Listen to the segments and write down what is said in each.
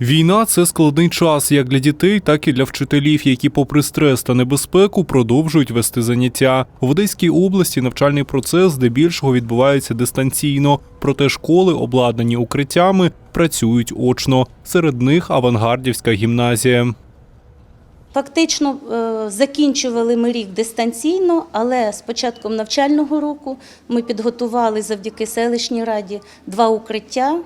Війна це складний час як для дітей, так і для вчителів, які, попри стрес та небезпеку, продовжують вести заняття. В Одеській області навчальний процес здебільшого відбувається дистанційно, проте школи, обладнані укриттями, працюють очно. Серед них авангардівська гімназія. Фактично е, закінчували ми рік дистанційно, але з початком навчального року ми підготували завдяки селищній раді два укриття,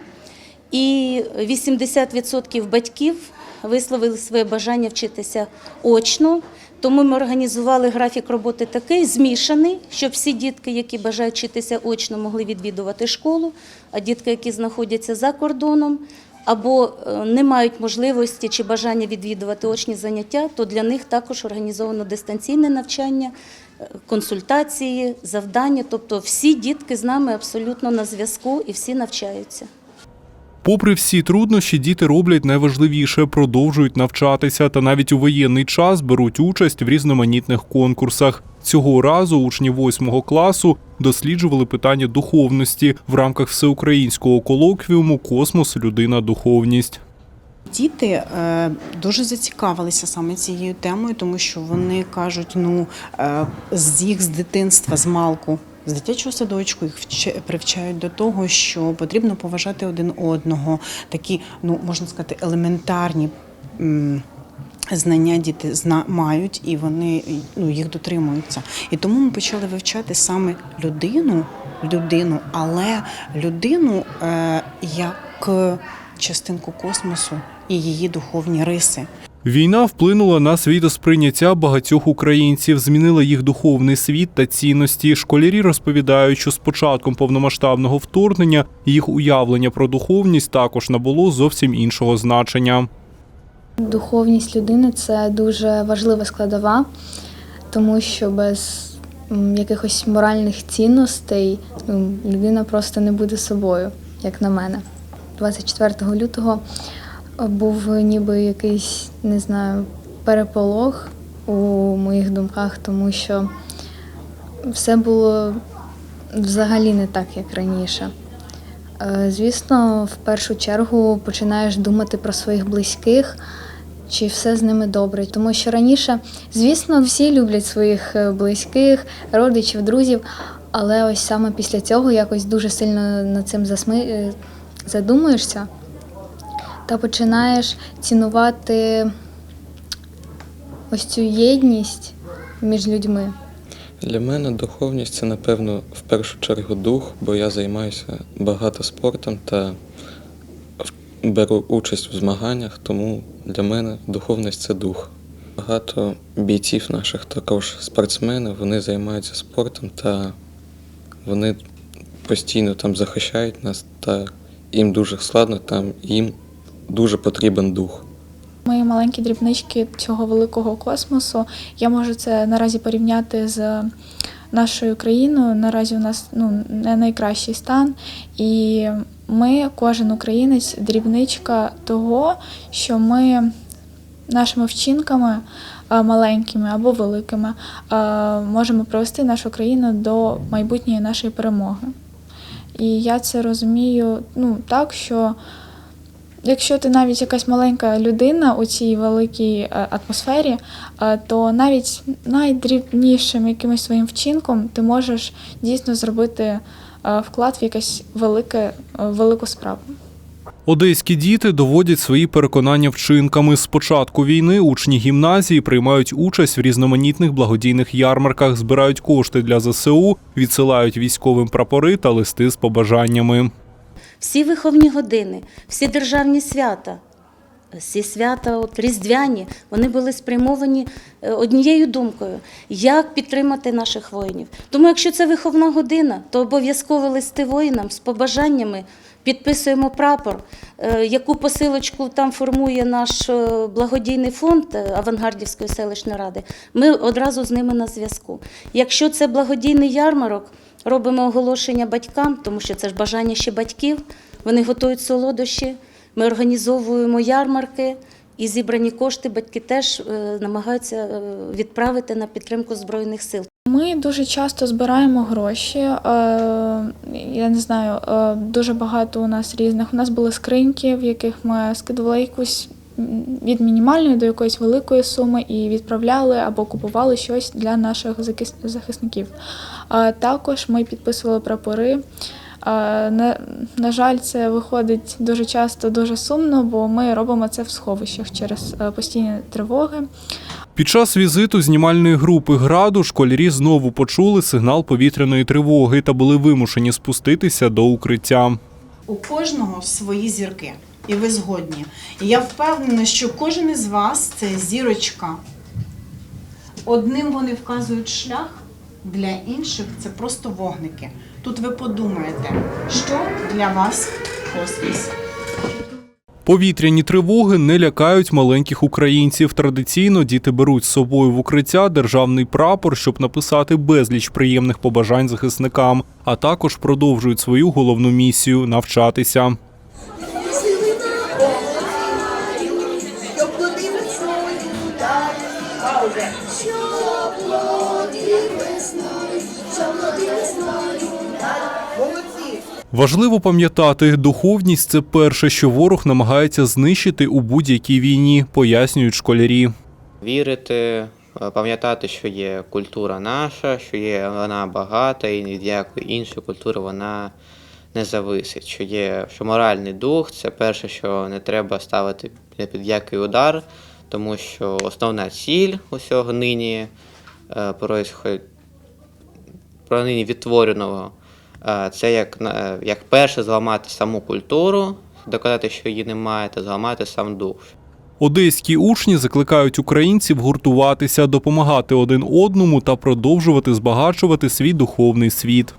і 80% батьків висловили своє бажання вчитися очно. Тому ми організували графік роботи такий змішаний, щоб всі дітки, які бажають вчитися очно, могли відвідувати школу, а дітки, які знаходяться за кордоном, або е, не мають можливості чи бажання відвідувати очні заняття, то для них також організовано дистанційне навчання, е, консультації, завдання. Тобто всі дітки з нами абсолютно на зв'язку і всі навчаються. Попри всі труднощі, діти роблять найважливіше, продовжують навчатися. Та навіть у воєнний час беруть участь в різноманітних конкурсах. Цього разу учні восьмого класу досліджували питання духовності. В рамках всеукраїнського колоквіуму Космос, людина, духовність. Діти е, дуже зацікавилися саме цією темою, тому що вони кажуть, ну е, з їх з дитинства, з малку, з дитячого садочку їх вч- привчають до того, що потрібно поважати один одного. Такі, ну можна сказати, елементарні. Знання діти зна мають і вони ну, їх дотримуються. І тому ми почали вивчати саме людину, людину, але людину е, як частинку космосу і її духовні риси. Війна вплинула на світосприйняття багатьох українців, змінила їх духовний світ та цінності. Школярі розповідають, що з початком повномасштабного вторгнення їх уявлення про духовність також набуло зовсім іншого значення. Духовність людини це дуже важлива складова, тому що без якихось моральних цінностей людина просто не буде собою, як на мене. 24 лютого був ніби якийсь, не знаю, переполох у моїх думках, тому що все було взагалі не так, як раніше. Е, Звісно, в першу чергу починаєш думати про своїх близьких, чи все з ними добре. Тому що раніше, звісно, всі люблять своїх е, близьких, родичів, друзів, але ось саме після цього якось дуже сильно над цим засми... е, задумуєшся та починаєш цінувати ось цю єдність між людьми. Для мене духовність це, напевно, в першу чергу дух, бо я займаюся багато спортом та беру участь в змаганнях, тому для мене духовність це дух. Багато бійців наших також спортсмени, вони займаються спортом та вони постійно там захищають нас, та їм дуже складно, там їм дуже потрібен дух. Ми маленькі дрібнички цього великого космосу. Я можу це наразі порівняти з нашою країною. Наразі у нас ну, не найкращий стан. І ми, кожен українець, дрібничка того, що ми нашими вчинками маленькими або великими можемо привести нашу країну до майбутньої нашої перемоги. І я це розумію ну, так, що Якщо ти навіть якась маленька людина у цій великій е, атмосфері, е, то навіть найдрібнішим якимось своїм вчинком ти можеш дійсно зробити е, вклад в якесь велике, велику справу. Одеські діти доводять свої переконання вчинками. З початку війни учні гімназії приймають участь в різноманітних благодійних ярмарках, збирають кошти для ЗСУ, відсилають військовим прапори та листи з побажаннями. Всі виховні години, всі державні свята, всі свята от, різдвяні, вони були спрямовані е, однією думкою, як підтримати наших воїнів. Тому якщо це виховна година, то обов'язково листи воїнам з побажаннями підписуємо прапор, е, яку посилочку там формує наш е, благодійний фонд Авангардівської селищної ради. Ми одразу з ними на зв'язку. Якщо це благодійний ярмарок, робимо оголошення батькам, тому що це ж бажання ще батьків. Вони готують солодощі. Ми організовуємо ярмарки і зібрані кошти батьки теж е, намагаються е, відправити на підтримку Збройних сил. Ми дуже часто збираємо гроші. е, Я не знаю, дуже багато у нас різних. У нас були скриньки, в яких ми скидували якусь від мінімальної до якоїсь великої суми і відправляли або купували щось для наших захисників. А Також ми підписували прапори. На, на жаль, це виходить дуже часто дуже сумно, бо ми робимо це в сховищах через е, постійні тривоги. Під час візиту знімальної групи граду школярі знову почули сигнал повітряної тривоги та були вимушені спуститися до укриття. У кожного свої зірки, і ви згодні. І я впевнена, що кожен із вас це зірочка. Одним вони вказують шлях, для інших це просто вогники. Тут ви подумаєте, що для вас космос. Повітряні тривоги не лякають маленьких українців. Традиційно діти беруть з собою в укриття державний прапор, щоб написати безліч приємних побажань захисникам, а також продовжують свою головну місію навчатися. Плоди весною. Молодці! Важливо пам'ятати, духовність це перше, що ворог намагається знищити у будь-якій війні, пояснюють школярі. Вірити, е, пам'ятати, що є культура наша, що є вона багата, і від якої іншої культури вона не зависить. Що є що моральний дух це перше, що не треба ставити під який удар, тому що основна ціль усього нині е, про нині відтвореного. е, Це як, на- як перше зламати саму культуру, доказати, що її немає, та зламати сам дух. Одеські учні закликають українців гуртуватися, допомагати один одному та продовжувати збагачувати свій духовний світ.